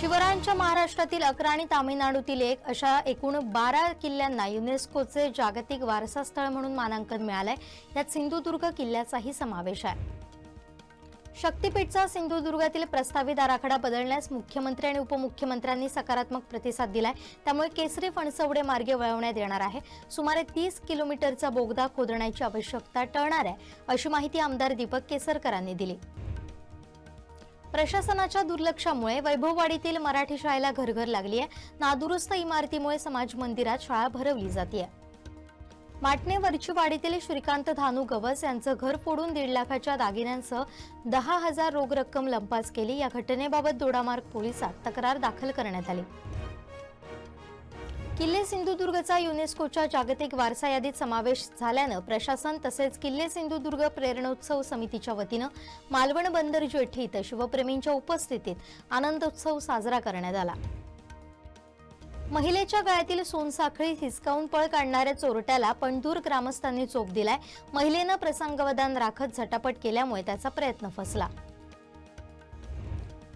शिवरायांच्या महाराष्ट्रातील अकरा आणि तामिळनाडूतील एक अशा एकूण बारा किल्ल्यांना युनेस्कोचे जागतिक वारसा स्थळ म्हणून मानांकन मिळालंय. यात सिंधुदुर्ग किल्ल्याचाही समावेश आहे. शक्तीपीठचा सिंधुदुर्गातील प्रस्तावित आराखडा बदलण्यास मुख्यमंत्री आणि उपमुख्यमंत्र्यांनी सकारात्मक प्रतिसाद दिलाय. त्यामुळे केसरी फणसवडे मार्गे वळवण्यात येणार आहे. सुमारे तीस किलोमीटरचा बोगदा खोदण्याची आवश्यकता टळणार आहे अशी माहिती आमदार दीपक केसरकरांनी दिली. प्रशासनाच्या दुर्लक्षामुळे वैभववाडीतील मराठी शाळेला घरघर लागली आहे नादुरुस्त इमारतीमुळे समाज मंदिरात शाळा भरवली जाते माटणे वाडीतील श्रीकांत धानू गवस यांचं घर फोडून दीड लाखाच्या दागिन्यांसह दहा हजार रोख रक्कम लंपास केली. या घटनेबाबत दोडामार्ग पोलिसात तक्रार दाखल करण्यात आली. किल्ले सिंधुदुर्गचा युनेस्कोच्या जागतिक वारसा यादीत समावेश झाल्यानं प्रशासन तसेच किल्ले सिंधुदुर्ग प्रेरणोत्सव समितीच्या वतीनं मालवण बंदर जेठी इथं शिवप्रेमींच्या उपस्थितीत आनंदोत्सव साजरा करण्यात आला. महिलेच्या गळ्यातील सोनसाखळी हिसकावून पळ काढणाऱ्या चोरट्याला पणदूर ग्रामस्थांनी चोप दिलाय. महिलेनं प्रसंगवदान राखत झटापट केल्यामुळे त्याचा प्रयत्न फसला.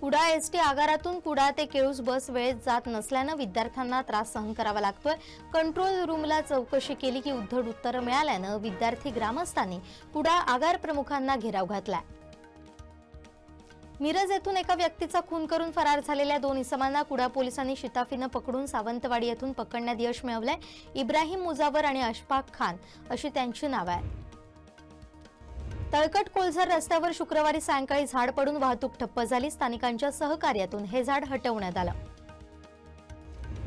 उडा एस टी आगारातून कुडाळ ते केळूस बस वेळेत जात नसल्यानं विद्यार्थ्यांना त्रास सहन करावा लागतोय. कंट्रोल रूमला चौकशी केली की उद्धट उत्तरं मिळाल्यानं विद्यार्थी ग्रामस्थांनी कुडाळ आगार प्रमुखांना घेराव घातलाय. मिरज येथून एका व्यक्तीचा खून करून फरार झालेल्या दोन इसमांना कुडा पोलिसांनी शिताफीनं पकडून सावंतवाडी येथून पकडण्यात यश मिळवलंय. इब्राहिम मुजावर आणि अशफाक खान अशी त्यांची नावं आहेत. तळकट कोलझर रस्त्यावर शुक्रवारी सायंकाळी झाड पडून वाहतूक ठप्प झाली. स्थानिकांच्या सहकार्यातून हे झाड हटवण्यात आलं.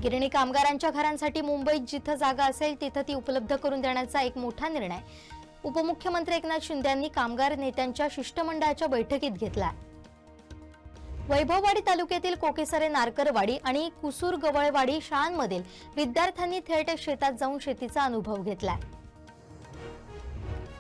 गिरणी कामगारांच्या घरांसाठी मुंबईत जिथं जागा असेल तिथं ती उपलब्ध करून देण्याचा एक मोठा निर्णय. उपमुख्यमंत्री एकनाथ शिंदे यांनी कामगार नेत्यांच्या शिष्टमंडळाच्या बैठकीत घेतला. वैभववाडी तालुक्यातील कोकेसरे नारकरवाडी आणि कुसूर गवळवाडी शाळांमधील विद्यार्थ्यांनी थेट शेतात जाऊन शेतीचा अनुभव घेतलाय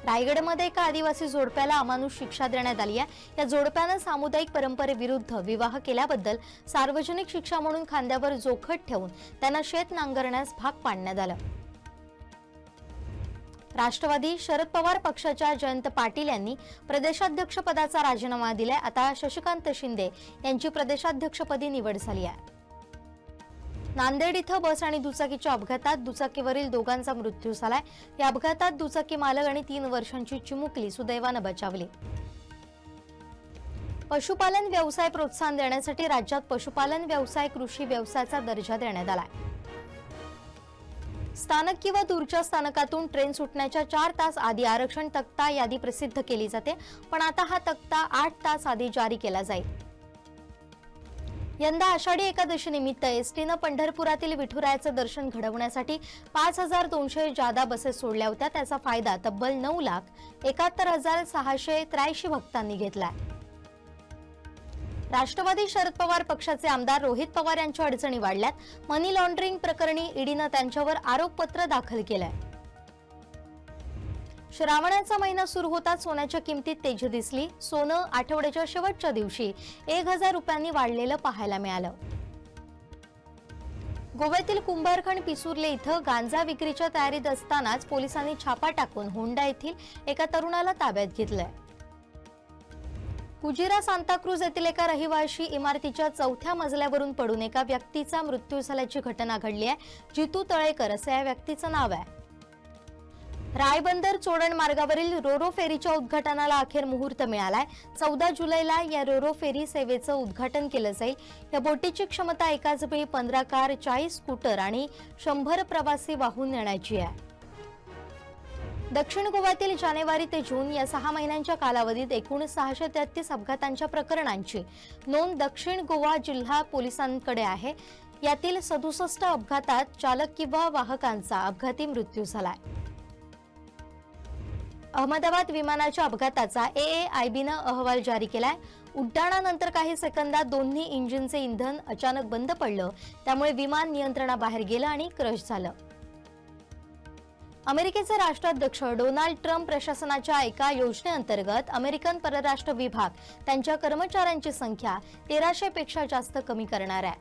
रायगडमध्ये एका आदिवासी जोडप्याला अमानुष शिक्षा देण्यात आली आहे. या जोडप्यानं सामुदायिक परंपरेविरुद्ध विवाह केल्याबद्दल सार्वजनिक शिक्षा म्हणून खांद्यावर जोखट ठेवून त्यांना शेत नांगरण्यास भाग पाडण्यात आलं. राष्ट्रवादी शरद पवार पक्षाच्या जयंत पाटील यांनी प्रदेशाध्यक्षपदाचा राजीनामा दिलाय. आता शशिकांत शिंदे यांची प्रदेशाध्यक्षपदी निवड झाली आहे. नांदेड इथं बस आणि दुचाकीच्या अपघातात दुचाकीवरील दोघांचा मृत्यू झालाय. या अपघातात दुचाकी मालक आणि तीन वर्षांची चिमुकली सुदैवानं बचावली. पशुपालन व्यवसाय प्रोत्साहन देण्यासाठी राज्यात पशुपालन व्यवसाय कृषी व्यवसायाचा दर्जा देण्यात आलाय. स्थानक किंवा दूरच्या स्थानकातून ट्रेन सुटण्याच्या चार तास आधी आरक्षण तक्ता यादी प्रसिद्ध केली जाते पण आता हा तक्ता आठ तास आधी जारी केला जाईल. यंदा आषाढी एकादशी निमित्त एसटीनं पंढरपुरातील विठुरायाचं दर्शन घडवण्यासाठी पाच हजार दोनशे जादा बसेस सोडल्या होत्या. त्याचा फायदा तब्बल नऊ लाख एकाहत्तर हजार सहाशे त्र्याऐंशी भक्तांनी घेतलाय. राष्ट्रवादी शरद पवार पक्षाचे आमदार रोहित पवार यांच्या अडचणी वाढल्यात. मनी लॉन्ड्रिंग प्रकरणी ईडीनं त्यांच्यावर आरोपपत्र दाखल केलंय. श्रावणाचा महिना सुरू होताच सोन्याच्या किमतीत तेज दिसली. सोनं आठवड्याच्या शेवटच्या दिवशी एक हजार रुपयांनी वाढलेलं पाहायला मिळालं. गोव्यातील कुंभारखंड पिसुर्ले इथं गांजा विक्रीच्या तयारीत असतानाच पोलिसांनी छापा टाकून होंडा येथील एका तरुणाला ताब्यात घेतलंय. कुजिरा सांताक्रूज येथील एका रहिवाशी इमारतीच्या चौथ्या मजल्यावरून पडून एका व्यक्तीचा मृत्यू झाल्याची घटना घडली आहे. जितू तळेकर असं या व्यक्तीचं नाव आहे. रायबंदर चोडण मार्गावरील रोरो फेरीच्या उद्घाटनाला अखेर मुहूर्त मिळालाय. चौदा जुलैला या रोरो फेरी सेवेचं उद्घाटन केलं जाईल. या बोटीची क्षमता एकाच वेळी पंधरा कार चाळीस स्कूटर आणि शंभर प्रवासी वाहून नेण्याची आहे. दक्षिण गोव्यातील जानेवारी ते जून या सहा महिन्यांच्या कालावधीत एकूण सहाशे तेहतीस अपघातांच्या प्रकरणांची नोंद दक्षिण गोवा जिल्हा पोलिसांकडे आहे. यातील सदुसष्ट अपघातात चालक किंवा वाहकांचा अपघाती मृत्यू झालाय. अहमदाबाद विमानाच्या अपघाताचा ए ए आय बीनं अहवाल जारी केलाय. उड्डाणानंतर काही सेकंदात दोन्ही इंजिनचे इंधन अचानक बंद पडलं. त्यामुळे विमान नियंत्रणाबाहेर गेलं आणि क्रश झालं. अमेरिकेचे राष्ट्राध्यक्ष डोनाल्ड ट्रम्प प्रशासनाच्या एका योजनेअंतर्गत अमेरिकन परराष्ट्र विभाग त्यांच्या कर्मचाऱ्यांची संख्या तेराशे पेक्षा जास्त कमी करणार आहे.